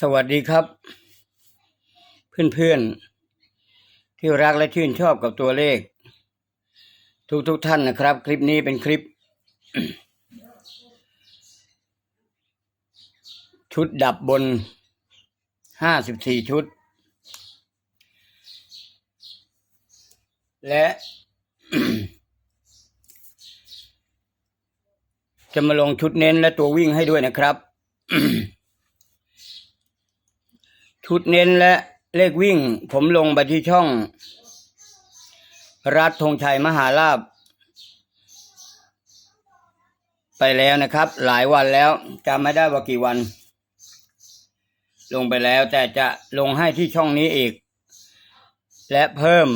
สวัสดีครับ เพื่อนๆ ที่รักและชื่นชอบกับตัวเลข ทุกๆทท่านนะครับ คลิปนี้เป็นคลิป ชุดดับบนห้าสิบสี่ชุด และ จะมาลงชุดเน้นและตัววิ่งให้ด้วยนะครับ ชุดเน้นและเลขวิ่ง ผมลงไปที่ช่อง รัฐธงชัยมหาลาบ ไปแล้วนะครับ หลายวันแล้วจำไม่ได้ว่ากี่วัน ลงไปแล้วแต่จะลงให้ที่ช่องนี้อีก และเพิ่ม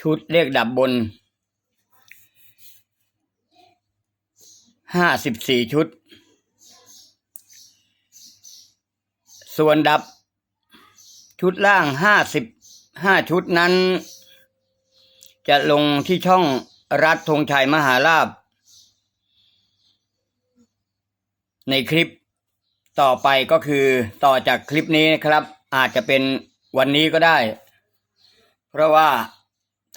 ชุดเลขดับบนห้าสิบสี่ชุด ส่วนดับชุดล่างห้าสิบห้าชุดนั้น จะลงที่ช่องรัฐธงชัยมหาลาบ ในคลิปต่อไปก็คือต่อจากคลิปนี้นะครับ อาจจะเป็นวันนี้ก็ได้ เพราะว่า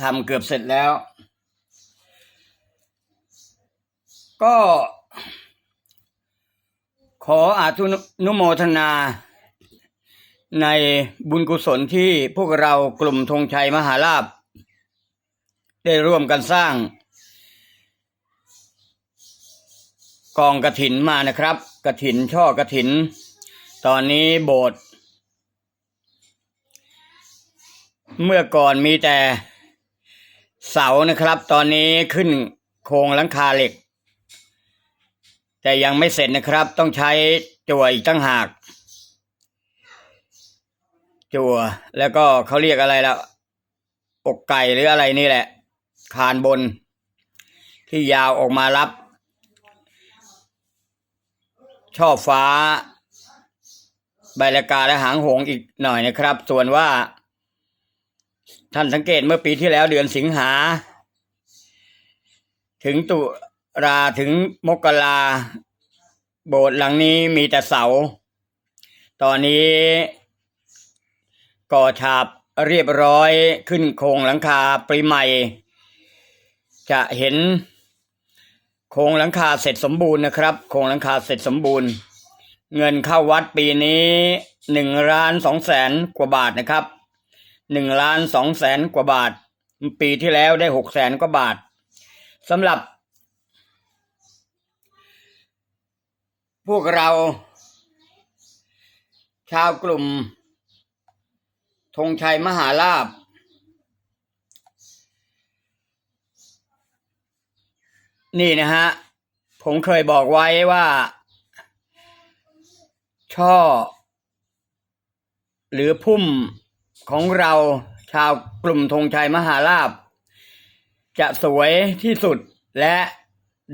ทำเกือบเสร็จแล้ว ก็ขออาทุนุโมทนา ในบุญกุศลที่พวกเรากลุ่มธงชัยมหาลาบ ได้ร่วมกันสร้าง กองกระถินมานะครับกระถินช่อกระถิน ตอนนี้โบสถ์เมื่อก่อนมีแต่เสานะครับ ตอนนี้ขึ้นโครงหลังคาเหล็ก แต่ยังไม่เสร็จนะครับ ต้องใช้จั่วอีกตั้งหาก จั่วแล้วก็เขาเรียกอะไรแล้วอกไก่หรืออะไรนี่แหละ คานบน ที่ยาวออกมารับ ช่อฟ้า ใบละกาและหางหงอีกหน่อยนะครับ ส่วนว่า ท่านสังเกตเมื่อปีที่แล้วเดือนสิงหา ถึงตุราถึงมกราโบสถ์หลังนี้มีแต่เสา ตอนนี้ ก่อฉาบเรียบร้อยขึ้นโครงหลังคาปริใหม่ จะเห็นโครงหลังคาเสร็จสมบูรณ์นะครับ โครงหลังคาเสร็จสมบูรณ์ เงินเข้าวัดปีนี้หนึ่งล้านสองแสนกว่าบาทนะครับหนึ่งล้านสองแสนกว่าบาท ปีที่แล้วได้หกแสนกว่าบาทสำหรับ พวกเรา ชาวกลุ่ม ธงชัยมหาลาบนี่นะฮะ ผมเคยบอกไว้ว่า ช่อ หรือพุ่มของเราชาวกลุ่มธงชัยมหาลาบ จะสวยที่สุดและ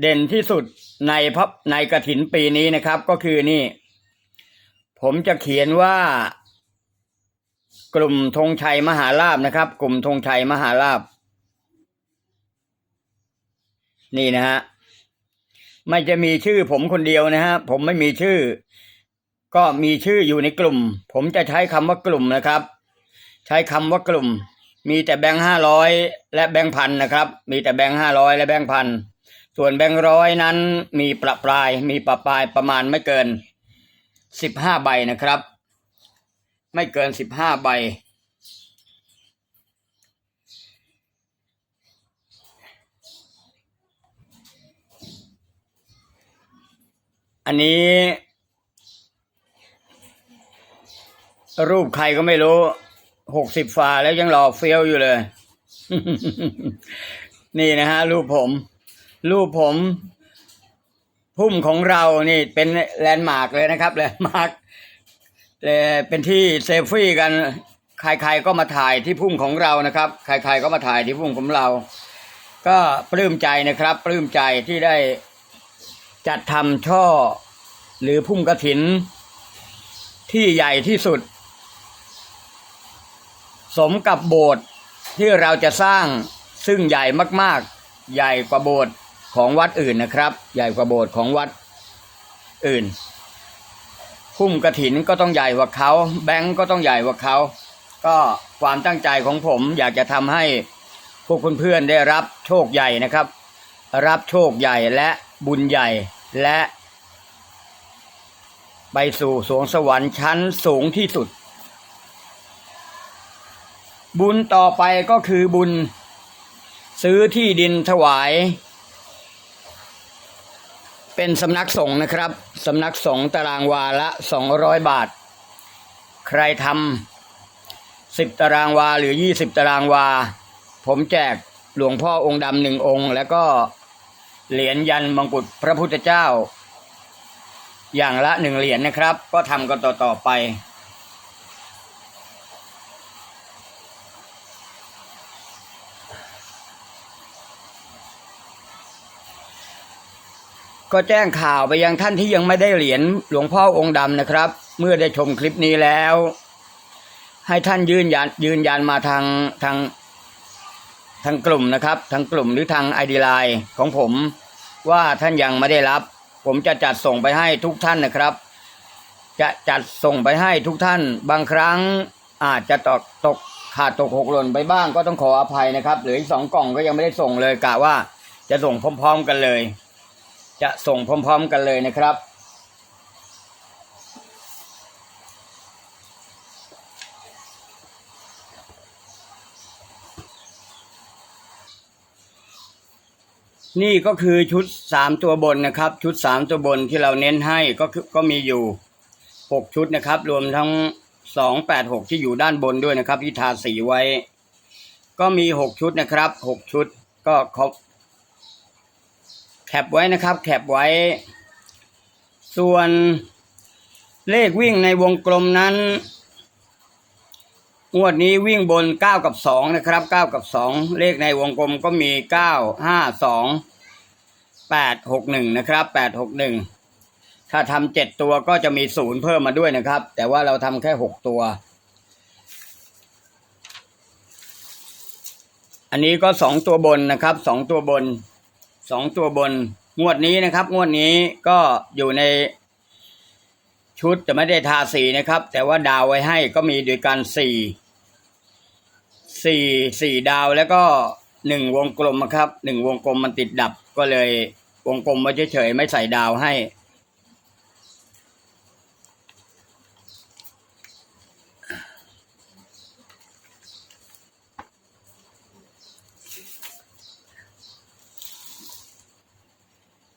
เด่นที่สุดในพับในกระถินปีนี้นะครับ ก็คือนี่ ผมจะเขียนว่า กลุ่มธงชัยมหาลาบนะครับ กลุ่มธงชัยมหาลาบ นี่นะฮะไม่จะมีชื่อผมคนเดียวนะฮะผมไม่มีชื่อ ก็มีชื่ออยู่ในกลุ่ม ผมจะใช้คำว่ากลุ่มนะครับ ใช้คำว่ากลุ่ม มีแต่แบงค์ห้าร้อยและแบงค์พันนะครับ มีแต่แบงค์ห้าร้อยและแบงค์พันส่วนแบงค์ร้อยนั้นมีประปราย มีประปรายประมาณไม่เกินสิบห้าใบนะครับ ไม่เกินสิบห้าใบ อันนี้ รูปใครก็ไม่รู้หกสิบฝ่าแล้วยังหล่อเฟี้ยวอยู่เลย นี่นะฮะ รูปผม รูปผม พุ่มของเรานี่เป็นแลนด์มาร์กเลยนะครับแลนด์มาร์ก เป็นที่เซลฟี่กันใครๆก็มาถ่ายที่พุ่มของเรานะครับ ใครๆก็มาถ่ายที่พุ่มของเรา ก็ปลื้มใจนะครับปลื้มใจที่ได้จัดทำช่อ หรือพุ่มกระถิน ที่ใหญ่ที่สุด สมกับโบสถ์ที่เราจะสร้างซึ่งใหญ่มากๆ ใหญ่กว่าโบสถ์ของวัดอื่นนะครับ ใหญ่กว่าโบสถ์ของวัดอื่น พุ่มกระถินก็ต้องใหญ่กว่าเขาแบงก์ก็ต้องใหญ่กว่าเขาก็ความตั้งใจของผมอยากจะทำให้พวกเพื่อนๆได้รับโชคใหญ่นะครับ รับโชคใหญ่และบุญใหญ่และ ไปสู่สวงสวรรค์ชั้นสูงที่สุด บุญต่อไปก็คือบุญ ซื้อที่ดินถวาย เป็นสำนักสงฆ์นะครับ สำนักสงฆ์ตารางวาละสองร้อยบาท ใครทำสิบตารางวาหรือยี่สิบตารางวา ผมแจกหลวงพ่อองค์ดำหนึ่งองค์ แล้วก็เหรียญยันมงกุฎพระพุทธเจ้า อย่างละหนึ่งเหรียญนะครับ ก็ทำกันต่อๆไป ก็แจ้งข่าวไปยังท่านที่ยังไม่ได้เหรียญหลวงพ่อองค์ดำนะครับ เมื่อได้ชมคลิปนี้แล้ว ให้ท่านยืนยันยืนยันมาทางทางทางกลุ่มนะครับ ทางกลุ่มหรือทางไอดีไลน์ของผม ว่าท่านยังไม่ได้รับ ผมจะจัดส่งไปให้ทุกท่านนะครับ จะจัดส่งไปให้ทุกท่าน บางครั้งอาจจะตกตกขาดตกหกหล่นไปบ้างก็ต้องขออภัยนะครับเหลืออีกสองกล่องก็ยังไม่ได้ส่งเลยกะว่าจะส่งพร้อม ๆ กันเลย จะส่งพร้อมๆกันเลยนะครับ นี่ก็คือชุดสามตัวบนนะครับ ชุดสามตัวบนที่เราเน้นให้ก็คือก็มีอยู่หกชุดนะครับ รวมทั้งสองแปดหกที่อยู่ด้านบนด้วยนะครับที่ทาสีไว้ ก็มีหกชุดนะครับหกชุดก็ครบ ปไว้นะครับแคปไว้ ส่วนเลขวิ่งในวงกลมนั้นงวดนี้วิ่งบนเก้ากับสองนะครับเก้ากับสองเลขในวงกลมก็มีเก้าห้าสองแปดหกหนึ่งนะครับแปดหกหนึ่งถ้าทำเจ็ดตัวก็จะมีศูนย์เพิ่มมาด้วยนะครับ แต่ว่าเราทำแค่หกตัว อันนี้ก็สองตัวบนนะครับสองตัวบน สองตัวบนงวดนี้นะครับ งวดนี้ก็อยู่ในชุดจะไม่ได้ทาสีนะครับ แต่ว่าดาวไว้ให้ก็มีด้วยกันสี่สี่สี่ดาวแล้วก็หนึ่งวงกลมนะครับหนึ่งวงกลมมันติดดับก็เลยวงกลมไว้เฉยๆไม่ใส่ดาวให้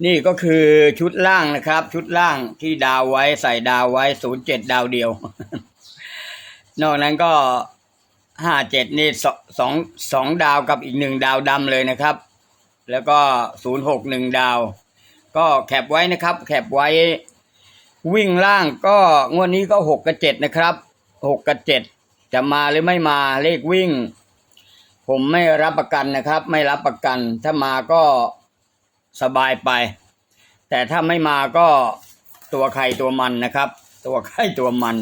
นี่ก็คือชุดล่างนะครับ ชุดล่างที่ดาวไว้ใส่ดาวไว้ศูนย์เจ็ดดาวเดียว นอกนั้นก็ห้าเจ็ดนี่สองสองดาวกับอีกหนึ่งดาวดำเลยนะครับ แล้วก็ศูนย์หกหนึ่งดาว ก็แคปไว้นะครับ แคปไว้ วิ่งล่างก็งวดนี้ก็หกกับเจ็ดนะครับหกกับเจ็ดจะมาหรือไม่มาเลขวิ่ง ผมไม่รับประกันนะครับ ไม่รับประกันถ้ามาก็ สบายไป แต่ถ้าไม่มาก็ตัวใครตัวมันนะครับ ตัวใครตัวมัน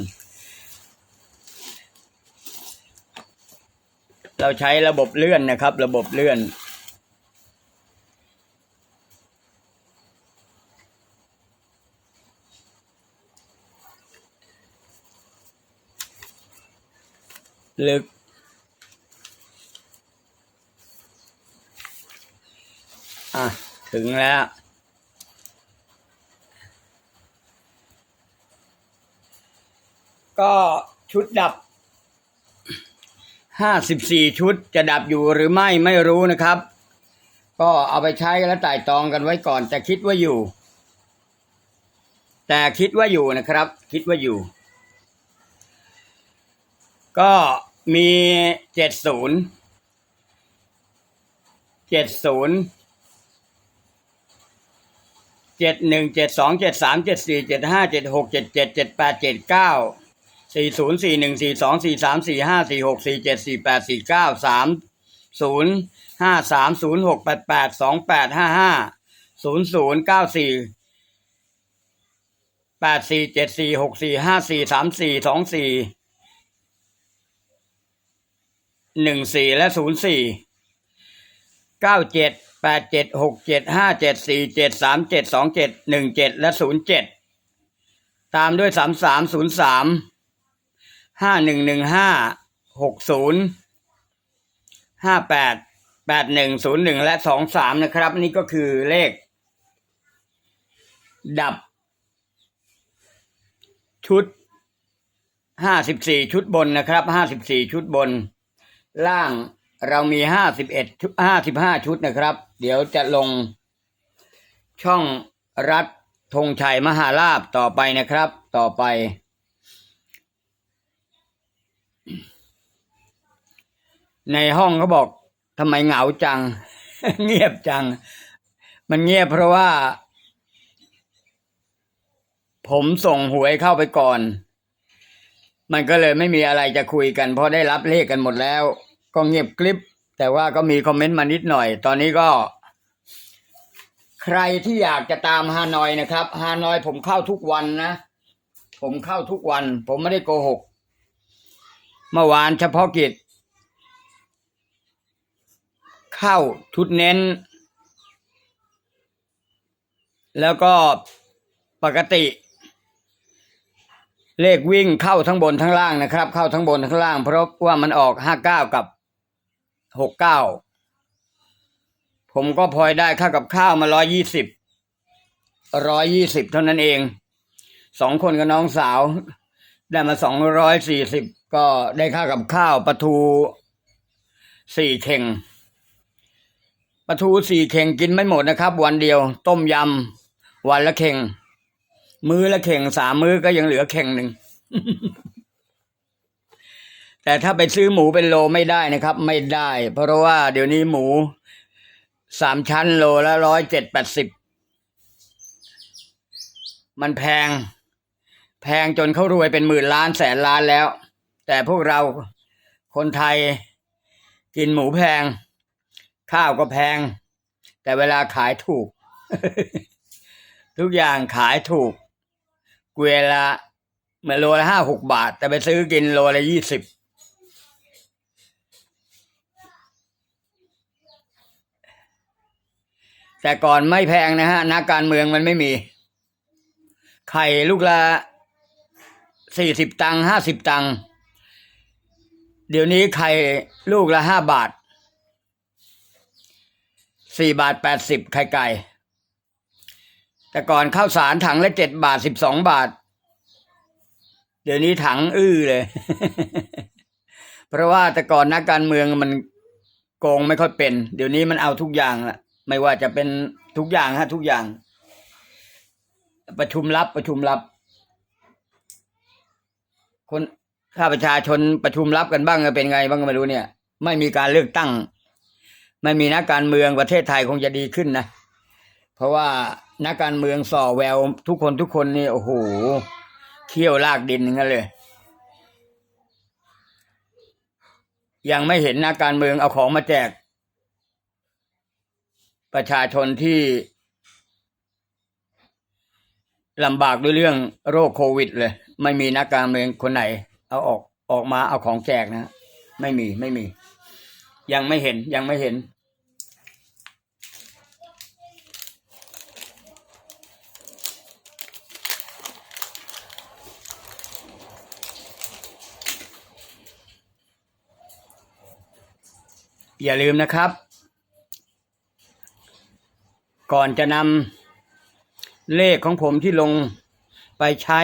เราใช้ระบบเลื่อนนะครับ ระบบเลื่อนลึก อะ ถึงแล้ว ก็ชุดดับห้าสิบสี่ชุดจะดับอยู่หรือไม่ไม่รู้นะครับ ก็เอาไปใช้และไต่ตองกันไว้ก่อน แต่คิดว่าอยู่ แต่คิดว่าอยู่นะครับ คิดว่าอยู่ ก็มีเจ็ดศูนย์เจ็ดศูนย์ เจ็ดหนึ่งเจ็ดสองเจ็ดสามเจ็ดสี่เจ็ดห้าเจ็ดหกเจ็ดเจ็ดเจ็ดแปดเจ็ดเก้าสี่ศูนย์สี่หนึ่งสี่สองสี่สามสี่ห้าสี่หกสี่เจ็ดสี่แปดสี่เก้าสามศูนย์ห้าสามศูนย์หกแปดแปดสองแปดห้าห้าศูนย์ศูนย์เก้าสี่แปดสี่เจ็ดสี่หกสี่ห้าสี่สามสี่สองสี่หนึ่งสี่และศูนย์สี่เก้าเจ็ด แปดเจ็ดหกเจ็ดห้าเจ็ดสี่เจ็ดสามเจ็ดสองเจ็ดหนึ่งเจ็ดและศูนย์เจ็ดตามด้วยสามสามศูนย์สามห้าหนึ่งหนึ่งห้าหกศูนย์ห้าแปดแปดหนึ่งศูนย์หนึ่งและสองสามนะครับ นี่ก็คือเลข ดับ ชุดห้าสิบสี่ชุดบนนะครับห้าสิบสี่ชุดบน ล่าง เรามีห้าสิบเอ็ดห้าสิบห้าชุดนะครับ เดี๋ยวจะลงช่องรัฐธงชัยมหาลาบต่อไปนะครับ ต่อไป ในห้องเขาบอกทำไมเหงาจัง เงียบจัง มันเงียบเพราะว่า ผมส่งหวยเข้าไปก่อน มันก็เลยไม่มีอะไรจะคุยกันเพราะได้รับเลขกันหมดแล้ว ก็เงียบกริบ แต่ว่าก็มีคอมเมนต์มานิดหน่อย ตอนนี้ก็ ใครที่อยากจะตามฮานอยนะครับฮานอยผมเข้าทุกวันนะ ผมเข้าทุกวัน ผมไม่ได้โกหกเมื่อวานเฉพาะกิจ เข้าชุดเน้น แล้วก็ปกติ เลขวิ่งเข้าทั้งบนทั้งล่างนะครับ เข้าทั้งบนทั้งล่าง เพราะว่ามันออกห้าเก้ากับ หกเก้าผมก็พลอยได้ค่ากับข้าวมาร้อยยี่สิบร้อยยี่สิบเท่านั้นเองสองคนกับน้องสาว ได้มาสองร้อยสี่สิบก็ได้ค่ากับข้าวปลาทูสี่เข่งปลาทูสี่เข่งกินไม่หมดนะครับ วันเดียว ต้มยำวันละเข่ง มื้อละเข่งสามมื้อก็ยังเหลือเข่งหนึ่ง แต่ถ้าไปซื้อหมูเป็นโลไม่ได้นะครับ ไม่ได้ เพราะว่าเดี๋ยวนี้หมูสามชั้นโลละร้อยเจ็ดแปดสิบมันแพง แพงจนเขารวยเป็นหมื่นล้านแสนล้านแล้ว แต่พวกเราคนไทยกินหมูแพง ข้าวก็แพง แต่เวลาขายถูก ทุกอย่างขายถูกเกวละเมือโลละห้าหกบาท แต่ไปซื้อกินโลละยี่สิบ แต่ก่อนไม่แพงนะฮะนักการเมืองมันไม่มี ไข่ลูกละสี่สิบตังค์ห้าสิบตังค์เดี๋ยวนี้ไข่ลูกละห้าบาทสี่บาทแปดสิบไข่ไก่ แต่ก่อนข้าวสารถังละเจ็ดบาทสิบสองบาท เดี๋ยวนี้ถังอื้อเลย เพราะว่าแต่ก่อนนักการเมืองมันโกงไม่ค่อยเป็น เดี๋ยวนี้มันเอาทุกอย่างละ ไม่ว่าจะเป็นทุกอย่างฮะทุกอย่าง ประชุมลับประชุมลับ คนข้าประชาชนประชุมลับกันบ้างเป็นไงบ้างก็ไม่รู้เนี่ย ไม่มีการเลือกตั้ง ไม่มีนักการเมืองประเทศไทยคงจะดีขึ้นนะเพราะว่านักการเมืองส่อแววทุกคนทุกคนนี่โอ้โหเขี้ยวลากดินงั้นเลย ยังไม่เห็นนักการเมืองเอาของมาแจก ประชาชนที่ลำบากด้วยเรื่องโรคโควิด เลย ไม่มีนักการเมืองคนไหน เอาออกออกมาเอาของแจกนะไม่มีไม่มี ยังไม่เห็นยังไม่เห็น อย่าลืมนะครับ ก่อนจะนำเลขของผมที่ลงไปใช้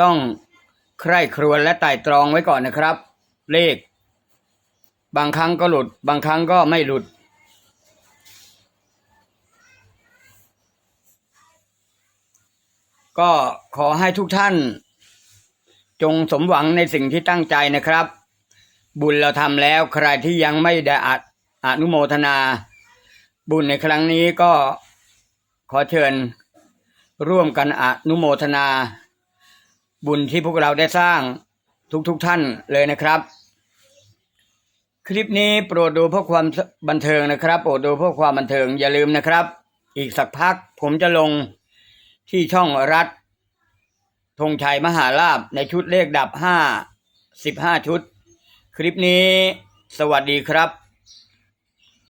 ต้องใคร่ครวญและไต่ตรองไว้ก่อนนะครับ เลข บางครั้งก็หลุด บางครั้งก็ไม่หลุด ก็ขอให้ทุกท่าน จงสมหวังในสิ่งที่ตั้งใจนะครับ บุญเราทำแล้วใครที่ยังไม่ได้ออนุโมทนา บุญในครั้งนี้ก็ขอเชิญร่วมกันอนุโมทนา บุญที่พวกเราได้สร้างทุกๆทท่านเลยนะครับ คลิปนี้โปรดดูเพื่อความบันเทิงนะครับ โปรดดูเพื่อความบันเทิงอย่าลืมนะครับ อีกสักพักผมจะลงที่ช่องรัฐธงชัยมหาลาบในชุดเลขดับห้าสิบห้าชุด คลิปนี้สวัสดีครับ